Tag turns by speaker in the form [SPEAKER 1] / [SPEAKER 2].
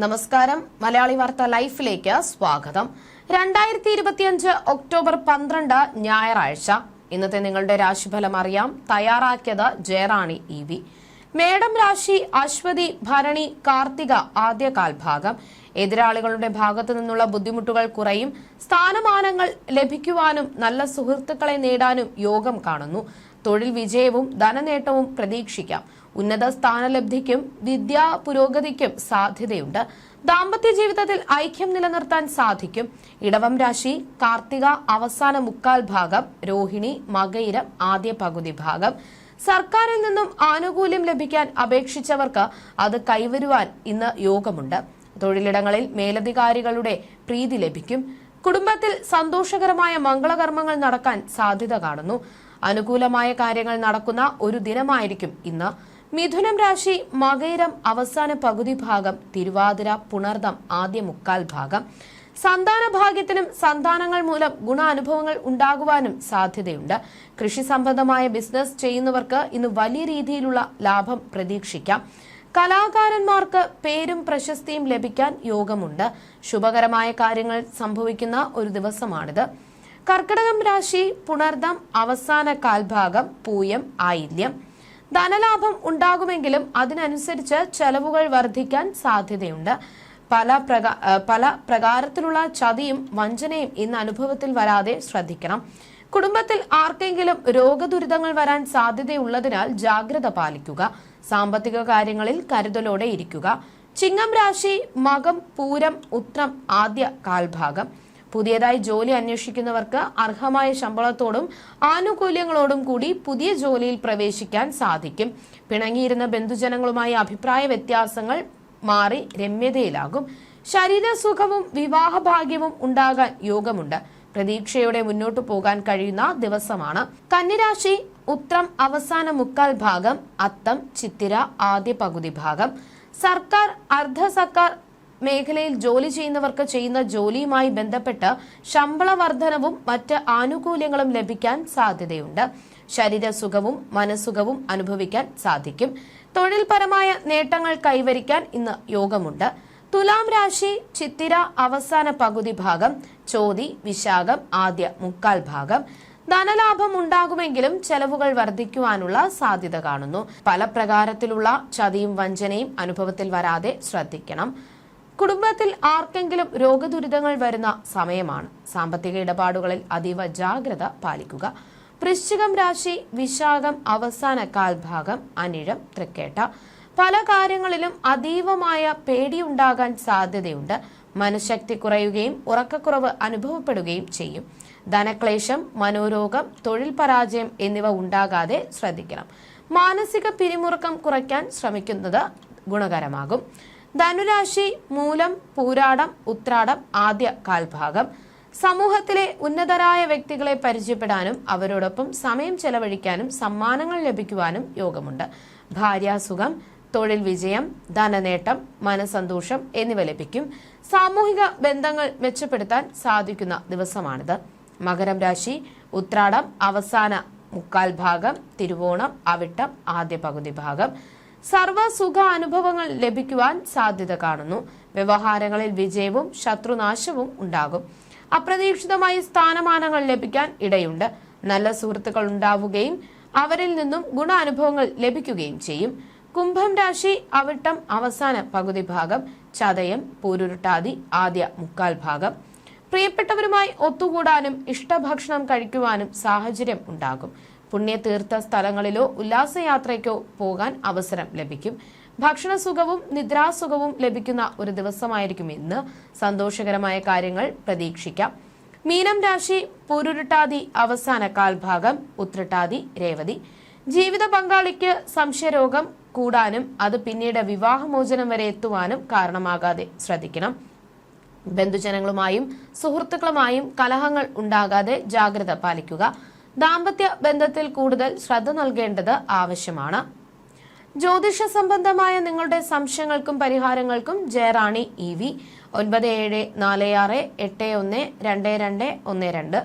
[SPEAKER 1] നമസ്കാരം. മലയാളി വാർത്ത ലൈഫിലേക്ക് സ്വാഗതം. രണ്ടായിരത്തി ഇരുപത്തിയഞ്ച് ഒക്ടോബർ പന്ത്രണ്ട് ഞായറാഴ്ച. ഇന്നത്തെ നിങ്ങളുടെ രാശിഫലം അറിയാം. തയ്യാറാക്കിയത് ജയറാണി ഇ വി. മേടം രാശി അശ്വതി ഭരണി കാർത്തിക ആദ്യ കാൽഭാഗം എതിരാളികളുടെ ഭാഗത്തു നിന്നുള്ള ബുദ്ധിമുട്ടുകൾ കുറയും. സ്ഥാനമാനങ്ങൾ ലഭിക്കുവാനും നല്ല സുഹൃത്തുക്കളെ നേടാനും യോഗം കാണുന്നു. തൊഴിൽ വിജയവും ധനനേട്ടവും പ്രതീക്ഷിക്കാം. ഉന്നത സ്ഥാനലബ്ധിക്കും വിദ്യാ പുരോഗതിക്കും സാധ്യതയുണ്ട്. ദാമ്പത്യ ജീവിതത്തിൽ ഐക്യം നിലനിർത്താൻ സാധിക്കും. ഇടവം രാശി കാർത്തിക അവസാന മുക്കാൽ ഭാഗം രോഹിണി മകയിരം ആദ്യ പകുതി ഭാഗം. സർക്കാരിൽ നിന്നും ആനുകൂല്യം ലഭിക്കാൻ അപേക്ഷിച്ചവർക്ക് അത് കൈവരുവാൻ ഇന്ന് യോഗമുണ്ട്. തൊഴിലിടങ്ങളിൽ മേലധികാരികളുടെ പ്രീതി ലഭിക്കും. കുടുംബത്തിൽ സന്തോഷകരമായ മംഗളകർമ്മങ്ങൾ നടക്കാൻ സാധ്യത കാണുന്നു. അനുകൂലമായ കാര്യങ്ങൾ നടക്കുന്ന ഒരു ദിനമായിരിക്കും ഇന്ന്. മിഥുനം രാശി മകയിരം അവസാന പകുതി ഭാഗം തിരുവാതിര പുണർദം ആദ്യ മുക്കാൽ ഭാഗം. സന്താന ഭാഗ്യത്തിനും സന്താനങ്ങൾ മൂലം ഗുണാനുഭവങ്ങൾ ഉണ്ടാകുവാനും സാധ്യതയുണ്ട്. കൃഷി സംബന്ധമായ ബിസിനസ് ചെയ്യുന്നവർക്ക് ഇന്ന് വലിയ രീതിയിലുള്ള ലാഭം പ്രതീക്ഷിക്കാം. കലാകാരന്മാർക്ക് പേരും പ്രശസ്തിയും ലഭിക്കാൻ യോഗമുണ്ട്. ശുഭകരമായ കാര്യങ്ങൾ സംഭവിക്കുന്ന ഒരു ദിവസമാണിത്. കർക്കിടകം രാശി പുണർദം അവസാന കാൽഭാഗം പൂയം ആയില്യം. ധനലാഭം ഉണ്ടാകുമെങ്കിലും അതിനനുസരിച്ച് ചെലവുകൾ വർദ്ധിക്കാൻ സാധ്യതയുണ്ട്. പല പല പ്രകാരത്തിലുള്ള ചതിയും വഞ്ചനയും ഇന്ന് അനുഭവത്തിൽ വരാതെ ശ്രദ്ധിക്കണം. കുടുംബത്തിൽ ആർക്കെങ്കിലും രോഗദുരിതങ്ങൾ വരാൻ സാധ്യതയുള്ളതിനാൽ ജാഗ്രത പാലിക്കുക. സാമ്പത്തിക കാര്യങ്ങളിൽ കരുതലോടെ ഇരിക്കുക. ചിങ്ങം രാശി മകം പൂരം ഉത്രം ആദ്യ കാൽഭാഗം. പുതിയതായി ജോലി അന്വേഷിക്കുന്നവർക്ക് അർഹമായ ശമ്പളത്തോടും ആനുകൂല്യങ്ങളോടും കൂടി പുതിയ ജോലിയിൽ പ്രവേശിക്കാൻ സാധിക്കും. പിണങ്ങിയിരുന്ന ബന്ധുജനങ്ങളുമായി അഭിപ്രായ വ്യത്യാസങ്ങൾ മാറി രമ്യതയിലാകും. ശരീരസുഖവും വിവാഹഭാഗ്യവും ഉണ്ടാകാൻ യോഗമുണ്ട്. പ്രതീക്ഷയോടെ മുന്നോട്ടു പോകാൻ കഴിയുന്ന ദിവസമാണ്. കന്നിരാശി ഉത്രം അവസാന മുക്കാൽ ഭാഗം അത്തം ചിത്തിര ആദ്യ പകുതി ഭാഗം. സർക്കാർ അർദ്ധ സർക്കാർ മേഖലയിൽ ജോലി ചെയ്യുന്നവർക്ക് ചെയ്യുന്ന ജോലിയുമായി ബന്ധപ്പെട്ട് ശമ്പള വർധനവും മറ്റ് ആനുകൂല്യങ്ങളും ലഭിക്കാൻ സാധ്യതയുണ്ട്. ശരീരസുഖവും മനസ്സുഖവും അനുഭവിക്കാൻ സാധിക്കും. തൊഴിൽപരമായ നേട്ടങ്ങൾ കൈവരിക്കാൻ ഇന്ന് യോഗമുണ്ട്. തുലാം രാശി ചിത്തിര അവസാന പകുതി ഭാഗം ചോതി വിശാഖം ആദ്യ മുക്കാൽ ഭാഗം. ധനലാഭം ഉണ്ടാകുമെങ്കിലും ചെലവുകൾ വർദ്ധിക്കുവാനുള്ള സാധ്യത കാണുന്നു. പല പ്രകാരത്തിലുള്ള ചതിയും വഞ്ചനയും അനുഭവത്തിൽ വരാതെ ശ്രദ്ധിക്കണം. കുടുംബത്തിൽ ആർക്കെങ്കിലും രോഗദുരിതങ്ങൾ വരുന്ന സമയമാണ്. സാമ്പത്തിക ഇടപാടുകളിൽ അതീവ ജാഗ്രത പാലിക്കുക. വൃശ്ചികം രാശി വിശാഖം അവസാന കാൽഭാഗം അനിഴം തൃക്കേട്ട. പല കാര്യങ്ങളിലും അതീവമായ പേടിയുണ്ടാകാൻ സാധ്യതയുണ്ട്. മനഃശക്തി കുറയുകയും ഉറക്കക്കുറവ് അനുഭവപ്പെടുകയും ചെയ്യും. ധനക്ലേശം മനോരോഗം തൊഴിൽ പരാജയം എന്നിവ ഉണ്ടാകാതെ ശ്രദ്ധിക്കണം. മാനസിക പിരിമുറുക്കം കുറയ്ക്കാൻ ശ്രമിക്കുന്നത് ഗുണകരമാകും. ധനുരാശി മൂലം പൂരാടം ഉത്രാടം ആദ്യ കാൽഭാഗം. സമൂഹത്തിലെ ഉന്നതരായ വ്യക്തികളെ പരിചയപ്പെടാനും അവരോടൊപ്പം സമയം ചെലവഴിക്കാനും സമ്മാനങ്ങൾ ലഭിക്കുവാനും യോഗമുണ്ട്. ഭാര്യാസുഖം തൊഴിൽ വിജയം ധനനേട്ടം മനസന്തോഷം എന്നിവ ലഭിക്കും. സാമൂഹിക ബന്ധങ്ങൾ മെച്ചപ്പെടുത്താൻ സാധിക്കുന്ന ദിവസമാണിത്. മകരം രാശി ഉത്രാടം അവസാന മുക്കാൽ ഭാഗം തിരുവോണം അവിട്ടം ആദ്യ പകുതി ഭാഗം. സർവസുഖ അനുഭവങ്ങൾ ലഭിക്കുവാൻ സാധ്യത കാണുന്നു. വ്യവഹാരങ്ങളിൽ വിജയവും ശത്രുനാശവും ഉണ്ടാകും. അപ്രതീക്ഷിതമായി സ്ഥാനമാനങ്ങൾ ലഭിക്കാൻ ഇടയുണ്ട്. നല്ല സുഹൃത്തുക്കൾ ഉണ്ടാവുകയും അവരിൽ നിന്നും ഗുണാനുഭവങ്ങൾ ലഭിക്കുകയും ചെയ്യും. കുംഭം രാശി അവിട്ടം അവസാന പകുതി ഭാഗം ചതയം പൂരുരുട്ടാതി ആദ്യ മുക്കാൽ ഭാഗം. പ്രിയപ്പെട്ടവരുമായി ഒത്തുകൂടാനും ഇഷ്ടഭക്ഷണം കഴിക്കുവാനും സാഹചര്യം ഉണ്ടാകും. പുണ്യതീർത്ഥ സ്ഥലങ്ങളിലോ ഉല്ലാസയാത്രയ്ക്കോ പോകാൻ അവസരം ലഭിക്കും. ഭക്ഷണസുഖവും നിദ്രാസുഖവും ലഭിക്കുന്ന ഒരു ദിവസമായിരിക്കും ഇന്ന്. സന്തോഷകരമായ കാര്യങ്ങൾ പ്രതീക്ഷിക്കാം. മീനം രാശി പൂരുരുട്ടാതി അവസാന കാൽഭാഗം ഉത്രട്ടാതി രേവതി. ജീവിത പങ്കാളിക്ക് സംശയരോഗം കൂടാനും അത് പിന്നീട് വിവാഹമോചനം വരെ എത്തുവാനും കാരണമാകാതെ ശ്രദ്ധിക്കണം. ബന്ധുജനങ്ങളുമായും സുഹൃത്തുക്കളുമായും കലഹങ്ങൾ ഉണ്ടാകാതെ ജാഗ്രത പാലിക്കുക. ദാമ്പത്യ ബന്ധത്തിൽ കൂടുതൽ ശ്രദ്ധ നൽകേണ്ടത് ആവശ്യമാണ്. ജ്യോതിഷ സംബന്ധമായ നിങ്ങളുടെ സംശയങ്ങൾക്കും പരിഹാരങ്ങൾക്കും ജയറാണി ഇ വി. ഒൻപത് ഏഴ് നാല് ആറ് എട്ട് ഒന്ന് രണ്ട് രണ്ട് ഒന്ന് രണ്ട്.